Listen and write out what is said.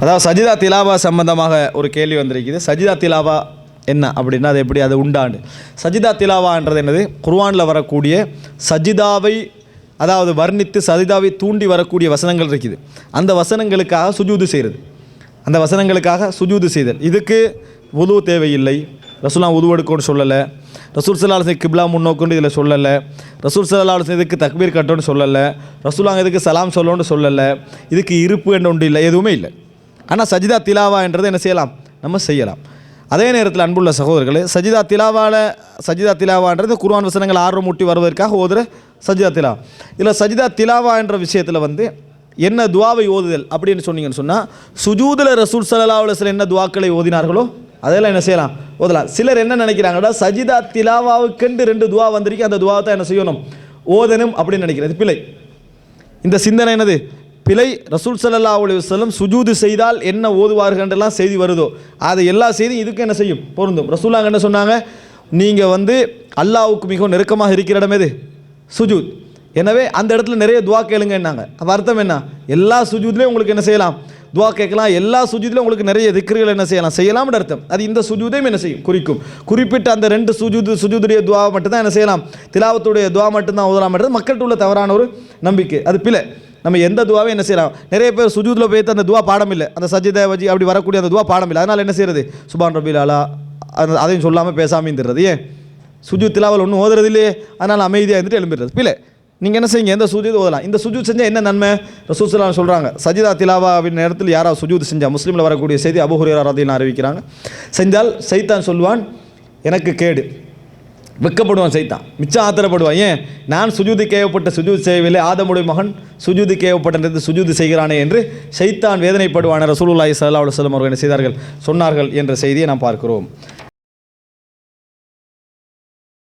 அதாவது சஜிதா திலாவா சம்பந்தமாக ஒரு கேள்வி வந்திருக்குது. சஜிதா திலாவா என்ன அப்படின்னா அது எப்படி? அது உண்டாண்டு. சஜிதா திலாவான்றது என்னது? குர்வானில் வரக்கூடிய சஜிதாவை அதாவது வர்ணித்து சஜிதாவை தூண்டி வரக்கூடிய வசனங்கள் இருக்குது. அந்த வசனங்களுக்காக சுஜூது செய்கிறது. அந்த வசனங்களுக்காக சுஜூது செய்தல். இதுக்கு உது தேவையில்லை. ரசூலாம் உதுவெடுக்கணும்னு சொல்லலை. ரசூல் சல்லா அலுவலம் கிப்லா முன்னோக்குன்னு இதில் சொல்லலை. ரசூல் சல்லா அலுவலம் இதுக்கு தக்பீர் கட்டோன்னு சொல்லலை. ரசூலாங்க இதுக்கு சலாம் சொல்லணும்னு சொல்லலை. இதுக்கு இருப்பு என்ற ஒன்று இல்லை எதுவுமே இல்லை. ஆனால் சஜிதா திலாவா என்றது என்ன செய்யலாம்? நம்ம செய்யலாம். அதே நேரத்தில் அன்புள்ள சகோதரர்களே சஜிதா திலாவாவில் சஜிதா திலாவான்றது குர்வான் வசனங்கள் ஆர்வம் மூட்டி வருவதற்காக ஓதுற சஜிதா திலா. இதில் சஜிதா திலாவா என்ற விஷயத்தில் வந்து என்ன துவாவை ஓதுதல் அப்படின்னு சொன்னீங்கன்னு சொன்னால் சுஜூதில் ரசூல் சலாவில் சில என்ன துவாக்களை ஓதினார்களோ அதெல்லாம் என்ன செய்யலாம்? ஓதலாம். சிலர் என்ன நினைக்கிறாங்கன்னா சஜிதா திலாவாவுக்கென்று ரெண்டு துவா வந்திருக்கு அந்த துவாவை தான் என்ன செய்யணும்? ஓதணும் அப்படின்னு நினைக்கிறது பிழை. இந்த சிந்தனை என்னது? பிழை ரசூல் சல்லா அலைஹி வஸல்லம் சுஜூது செய்தால் என்ன ஓதுவார்கள்ன்றெல்லாம் செய்தி வருதோ அது எல்லா செய்தியும் இதுக்கு என்ன செய்யும்? பொருந்தும். ரசூலாங்க என்ன சொன்னாங்க? நீங்கள் வந்து அல்லாவுக்கு மிகவும் நெருக்கமாக இருக்கிற இடம் எது? சுஜூத். எனவே அந்த இடத்துல நிறைய துவா கேளுங்க என்னாங்க அப்போ அர்த்தம் என்ன? எல்லா சுஜூத்லேயும் உங்களுக்கு என்ன செய்யலாம்? துவா கேட்கலாம். எல்லா சுஜூத்லேயும் உங்களுக்கு நிறைய திக்ருகள் என்ன செய்யலாம்? செய்யலாம்னு அர்த்தம். அது இந்த சுஜூதையும் என்ன செய்யும்? குறிக்கும். குறிப்பிட்ட அந்த ரெண்டு சுஜூது சுஜூதுடைய துவா மட்டும்தான் என்ன செய்யலாம்? திலாவத்துடைய துவா மட்டும்தான் ஓதலாம்ன்றது மக்கள்கிட்ட உள்ள தவறான ஒரு நம்பிக்கை. அது பிழை. நம்ம எந்த துவாவே என்ன செய்யலாம்? நிறைய பேர் சுஜூதில் போய்த்து அந்த துவா பாடம் இல்லை அந்த சஜித வஜி அப்படி வரக்கூடிய அந்த துவா பாடம் இல்லை அதனால் என்ன செய்யறது? சுபான் ரபில் அலா அந்த அதையும் சொல்லாமல் பேசாமல் ஏன்? சுஜூத் திலாவல் ஒன்றும் ஓதுறது இல்லையே அதனால் அமைதியாக இருந்துட்டு எழும்பிடுறது. பிள்ளை நீங்கள் என்ன செய்யுங்க? எந்த சுஜூத் ஓதலாம்? இந்த சுஜூத் செஞ்சால் என்ன நன்மை? ரசூசலாம் சொல்கிறாங்க சஜிதா திலாவா அப்படின்னு நேரத்தில் யாராவது சுஜூத் செஞ்சால் முஸ்லீமில் வரக்கூடிய செய்தி அபுஹுரேரா ரதியில் அறிவிக்கிறாங்க செஞ்சால் சைத்தான் சொல்வான் எனக்கு கேடு. வெக்கப்படுவான் சைத்தான். மிச்சம் ஆத்திரப்படுவான். ஏன்? நான் சுஜூதி கேவப்பட்ட சுஜூத் செய்யவில்லை. ஆதமுடைய மகன் சுஜூதி கேவப்பட்டது சுஜூதி செய்கிறானே என்று சைத்தான் வேதனைப்படுவான ரசூலுல்லாய் சல்லா அலுவலம் அவர்கள் என்ன செய்தார்கள்? சொன்னார்கள் என்ற செய்தியை நாம் பார்க்கிறோம்.